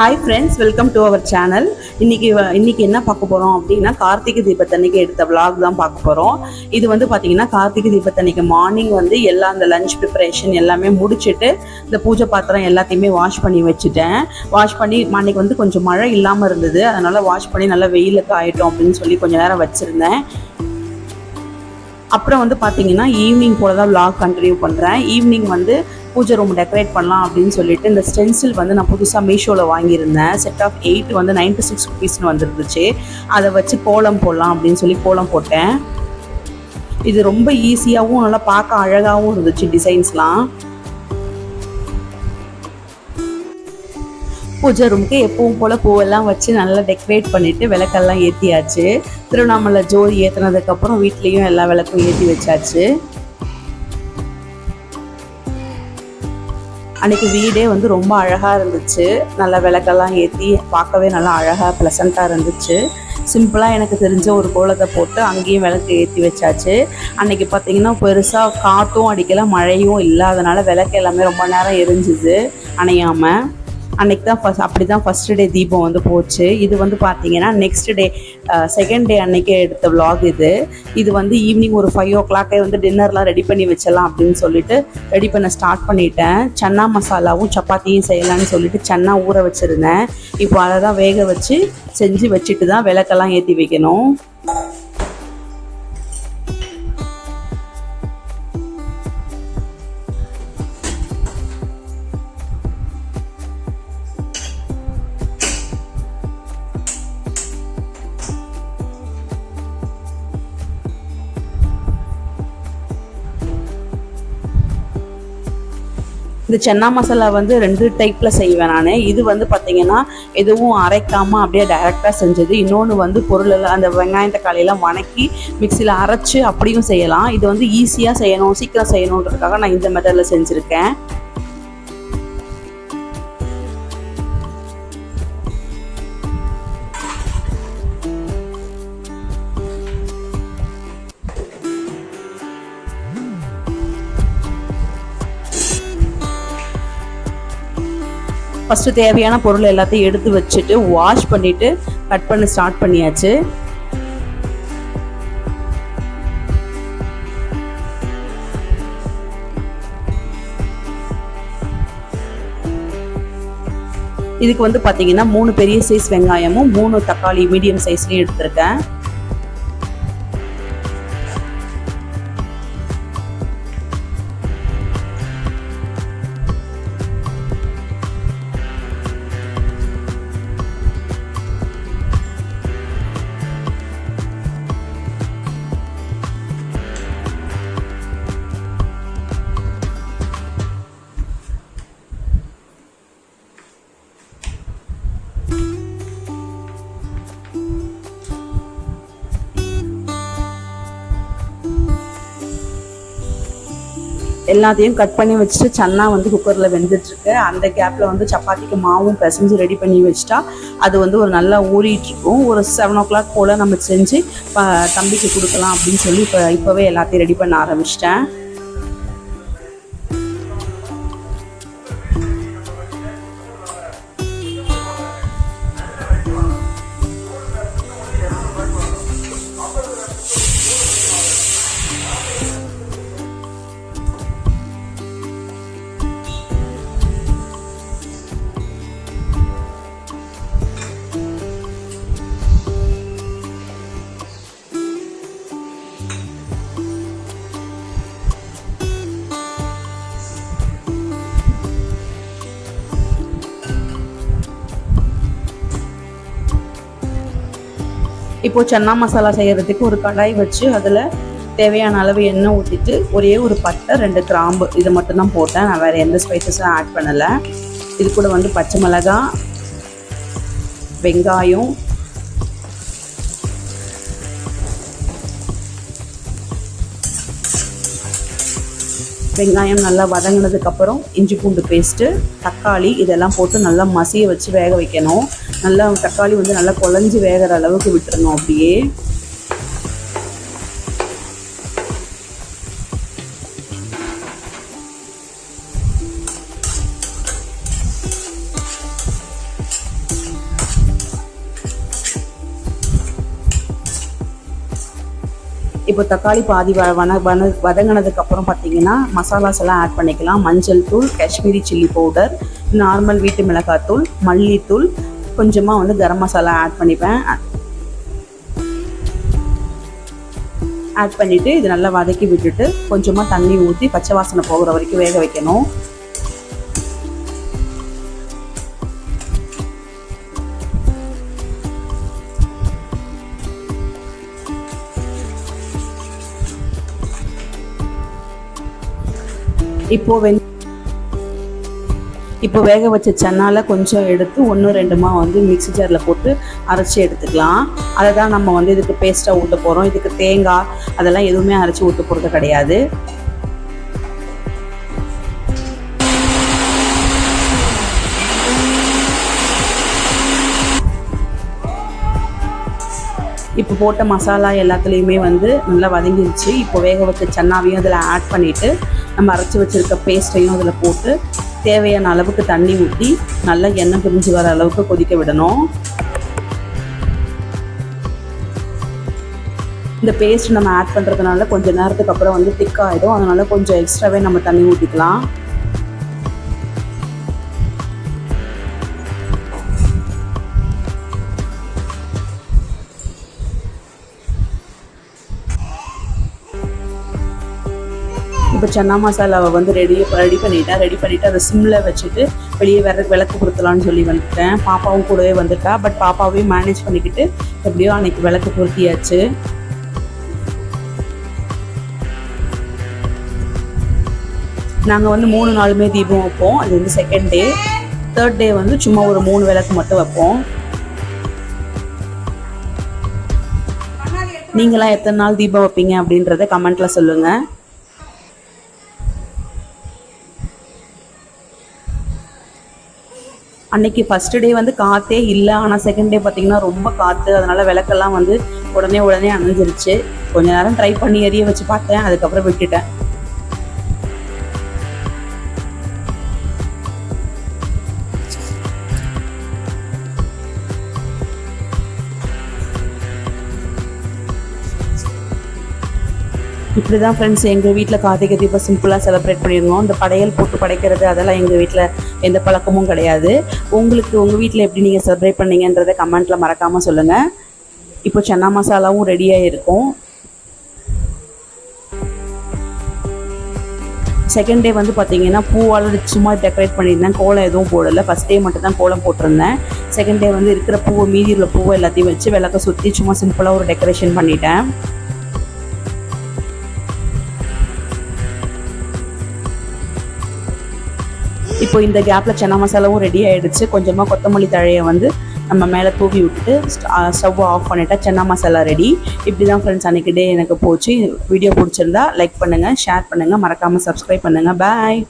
Hi friends welcome to our channel இன்னைக்கு வ- இன்னைக்கு என்ன பார்க்க போகிறோம் அப்படின்னா கார்த்திகை தீபத்தன்னைக்கு எடுத்த விளாக் தான் பார்க்க போகிறோம் இது வந்து பார்த்திங்கன்னா கார்த்திகை தீபத்தன்னைக்கு மார்னிங் வந்து எல்லா அந்த லஞ்ச் ப்ரிப்பரேஷன் எல்லாமே முடிச்சுட்டு இந்த பூஜை பாத்திரம் எல்லாத்தையுமே வாஷ் பண்ணி வச்சுட்டேன். வாஷ் பண்ணி அன்னைக்கு வந்து கொஞ்சம் மழை இல்லாமல் இருந்தது. அதனால வாஷ் பண்ணி நல்லா வெயில காயிட்டோம் அப்படின்னு சொல்லி கொஞ்சம் நேரம் வச்சுருந்தேன். அப்புறம் வந்து பார்த்தீங்கன்னா ஈவினிங் போல தான் விளாக் கண்டினியூ பண்ணுறேன் ஈவினிங் வந்து பூஜை ரூம் டெக்கரேட் பண்ணலாம் அப்படின்னு சொல்லிட்டு இந்த ஸ்டென்சில் வந்து நான் புதுசாக மீஷோவில் வாங்கியிருந்தேன். செட் ஆஃப் எயிட் வந்து நைன்டி சிக்ஸ் ருபீஸ்னு வந்துருந்துச்சு. அதை வச்சு கோலம் போடலாம் அப்படின்னு சொல்லி கோலம் போட்டேன். இது ரொம்ப ஈஸியாகவும் நல்லா பார்க்க அழகாகவும் இருந்துச்சு டிசைன்ஸ்லாம் பூஜை ரூமுக்கு எப்பவும் போல் பூவெல்லாம் வச்சு நல்லா டெக்கரேட் பண்ணிவிட்டு விளக்கெல்லாம் ஏற்றியாச்சு திருவண்ணாமலை ஜோதி ஏற்றினதுக்கப்புறம் வீட்லேயும் எல்லா விளக்கும் ஏற்றி வச்சாச்சு. அன்னைக்கு வீடே வந்து ரொம்ப அழகாக இருந்துச்சு. நல்லா விளக்கெல்லாம் ஏற்றி பார்க்கவே நல்லா அழகாக ப்ளசண்ட்டாக இருந்துச்சு. சிம்பிளாக எனக்கு தெரிஞ்ச ஒரு கோலத்தை போட்டு அங்கேயும் விளக்கு ஏற்றி வச்சாச்சு. அன்னைக்கு பார்த்தீங்கன்னா பெருசாக காற்றும் அடிக்கல மழையும் இல்லாதனால விளக்கு எல்லாமே ரொம்ப நேரம் எரிஞ்சுது அணையாமல் அன்னைக்கு தான் ஃபஸ்ட் அப்படி தான் ஃபஸ்ட்டு டே தீபம் வந்து போச்சு. இது வந்து பார்த்தீங்கன்னா நெக்ஸ்ட் டே செகண்ட் டே அன்னைக்கே எடுத்த விலாக் இது. இது வந்து ஈவினிங் ஒரு ஃபைவ் ஓ கிளாக்கே வந்து டின்னர்லாம் ரெடி பண்ணி வச்சிடலாம் அப்படின்னு சொல்லிட்டு ரெடி பண்ண ஸ்டார்ட் பண்ணிட்டேன். சன்னா மசாலாவும் சப்பாத்தியும் செய்யலாம்னு சொல்லிட்டு சன்னா ஊற வச்சுருந்தேன். இப்போ அதை தான் வேக வச்சு செஞ்சு வச்சுட்டு தான் விளக்கெல்லாம் ஏற்றி வைக்கணும். இந்த சென்னா மசாலா வந்து ரெண்டு டைப்பில் செய்வேன் நான். இது வந்து பார்த்தீங்கன்னா எதுவும் அரைக்காமல் அப்படியே டைரெக்டாக செஞ்சது. இன்னொன்று வந்து பொருள் எல்லாம் அந்த வெங்காயம் தக்காளியெல்லாம் வணக்கி மிக்சியில் அரைச்சி அப்படியும் செய்யலாம். இது வந்து ஈஸியாக செய்யணும் சீக்கிரம் செய்யணுன்றதுக்காக நான் இந்த மெத்தடில் செஞ்சுருக்கேன். ஃபஸ்ட்டு தேவையான பொருள் எல்லாத்தையும் எடுத்து வச்சுட்டு வாஷ் பண்ணிவிட்டு கட் பண்ண ஸ்டார்ட் பண்ணியாச்சு. இதுக்கு வந்து பார்த்தீங்கன்னா மூணு பெரிய சைஸ் வெங்காயமும் மூணு தக்காளி மீடியம் சைஸ்லையும் எடுத்திருக்கேன். எல்லாத்தையும் கட் பண்ணி வச்சுட்டு சன்னா வந்து குக்கரில் வெந்துட்டுருக்கு. அந்த கேப்பில் வந்து சப்பாத்திக்கு மாவும் பிசைஞ்சு ரெடி பண்ணி வச்சுட்டா அது வந்து ஒரு நல்லா ஊறிட்டு இருக்கும் ஒரு செவன் ஓ கிளாக் போல் நம்ம செஞ்சு தம்பிக்கு கொடுக்கலாம் அப்படின்னு சொல்லி இப்போ இப்போவே எல்லாத்தையும் ரெடி பண்ண ஆரம்பிச்சிட்டேன். இப்போது சன்னா மசாலா செய்கிறதுக்கு ஒரு கடாய் வச்சு அதில் தேவையான அளவு எண்ணெய் ஊற்றிட்டு ஒரே ஒரு பட்டை ரெண்டு கிராம்பு இது மட்டும்தான் போட்டேன். நான் வேறு எந்த ஸ்பைசஸும் ஆட் பண்ணலை. இது கூட வந்து பச்சை மிளகாய் வெங்காயம் வெங்காயம் நல்லா வதங்கினதுக்கப்புறம் இஞ்சி பூண்டு பேஸ்ட்டு தக்காளி இதெல்லாம் போட்டு நல்லா மசிய வச்சு வேக வைக்கணும். நல்லா தக்காளி வந்து நல்லா குழஞ்சி வேகிற அளவுக்கு விட்டுறணும் அப்படியே. இப்போ தக்காளி பாதி வ வன வன வதங்கினதுக்கப்புறம் பார்த்தீங்கன்னா மசாலாஸ் எல்லாம் ஆட் பண்ணிக்கலாம். மஞ்சள் தூள் காஷ்மீரி சில்லி பவுடர் நார்மல் வீட்டு மிளகாத்தூள் மல்லித்தூள் கொஞ்சமாக வந்து கரம் மசாலா ஆட் பண்ணிப்பேன். ஆட் பண்ணிவிட்டு இது நல்லா வதக்கி விட்டுட்டு கொஞ்சமாக தண்ணி ஊற்றி பச்சை வாசனை போகிற வரைக்கும் வேக வைக்கணும். இப்போ வெந் இப்போ வேக வச்ச சென்னால் கொஞ்சம் எடுத்து ஒன்று ரெண்டுமா வந்து மிக்சி ஜாரில் போட்டு அரைச்சி எடுத்துக்கலாம். அதை தான் நம்ம வந்து இதுக்கு பேஸ்ட்டாக ஊற்ற போகிறோம் இதுக்கு தேங்காய் அதெல்லாம் எதுவுமே அரைச்சி ஊற்ற போகிறது கிடையாது. இப்போ போட்ட மசாலா எல்லாத்துலேயுமே வந்து நல்லா வதங்கிடுச்சு இப்போ வேக வச்ச சன்னாவையும் அதில் ஆட் பண்ணிவிட்டு நம்ம அரைச்சி வச்சுருக்க பேஸ்ட்டையும் அதில் போட்டு தேவையான அளவுக்கு தண்ணி ஊற்றி நல்லா எண்ணெய் பிரிஞ்சு வர அளவுக்கு கொதிக்க விடணும். இந்த பேஸ்ட் நம்ம ஆட் பண்ணுறதுனால கொஞ்சம் நேரத்துக்கு அப்புறம் வந்து திக்காகிடும் அதனால் கொஞ்சம் எக்ஸ்ட்ராவே நம்ம தண்ணி ஊற்றிக்கலாம் இப்போ சன்னா மசாலாவை வந்து ரெடி ரெடி பண்ணிட்டேன் ரெடி பண்ணிவிட்டு அதை சிம்மில் வச்சுட்டு வெளியே வேற விளக்கு கொடுத்தலான்னு சொல்லி வந்துட்டேன். பாப்பாவும் கூடவே வந்துட்டா. பட் பாப்பாவையும் மேனேஜ் பண்ணிக்கிட்டு எப்படியோ அன்னைக்கு விளக்கு பொருத்தியாச்சு. நாங்கள் வந்து மூணு நாளுமே தீபம் வைப்போம். அது வந்து செகண்ட் டே தேர்ட் டே வந்து சும்மா ஒரு மூணு விளக்கு மட்டும் வைப்போம். நீங்களாம் எத்தனை நாள் தீபம் வைப்பீங்க அப்படின்றத கமெண்ட்ல சொல்லுங்கள் அன்னைக்கு ஃபர்ஸ்ட் டே வந்து காற்றே இல்லை. ஆனால் செகண்ட் டே பார்த்தீங்கன்னா ரொம்ப காற்று அதனால விளக்கெல்லாம் வந்து உடனே உடனே அணைஞ்சிருச்சு. கொஞ்ச நேரம் ட்ரை பண்ணி எரிய வச்சு பார்த்தேன். அதுக்கப்புறம் விட்டுட்டேன். இப்படி தான் ஃப்ரெண்ட்ஸ் எங்கள் வீட்டில் கார்த்திகை தீபம் சிம்பிளாக செலிப்ரேட் பண்ணியிருந்தோம். இந்த படையல் போட்டு படைக்கிறது அதெல்லாம் எங்கள் வீட்டில் எந்த பழக்கமும் கிடையாது. உங்களுக்கு உங்கள் வீட்டில் எப்படி நீங்கள் செலிப்ரேட் பண்ணீங்கன்றதை கமெண்ட்டில் மறக்காமல் சொல்லுங்கள் இப்போ சன்னா மசாலாவும் ரெடியாக இருக்கும். செகண்ட் டே வந்து பார்த்தீங்கன்னா பூவால் சும்மா டெக்கரேட் பண்ணியிருந்தேன். கோலம் எதுவும் போடலை. ஃபஸ்ட் டே மட்டும் தான் கோலம் போட்டிருந்தேன். செகண்ட் டே வந்து இருக்கிற பூவை மீதி உள்ள பூவை எல்லாத்தையும் வச்சு விளக்க சுற்றி சும்மா சிம்பிளாக ஒரு டெக்கரேஷன் பண்ணிட்டேன். இப்போ இந்த கேப்பில் சன்னா மசாலாவும் ரெடி ஆகிடுச்சு கொஞ்சமாக கொத்தமல்லி தழையை வந்து நம்ம மேலே தூவி விட்டுட்டு ஸ்டவ் ஆஃப் பண்ணிட்டா சன்னா மசாலா ரெடி இப்படி தான் ஃப்ரெண்ட்ஸ் அன்றைக்கி டே எனக்கு போச்சு. வீடியோ பிடிச்சிருந்தா லைக் பண்ணுங்கள் ஷேர் பண்ணுங்கள் மறக்காமல் சப்ஸ்கிரைப் பண்ணுங்கள் பாய்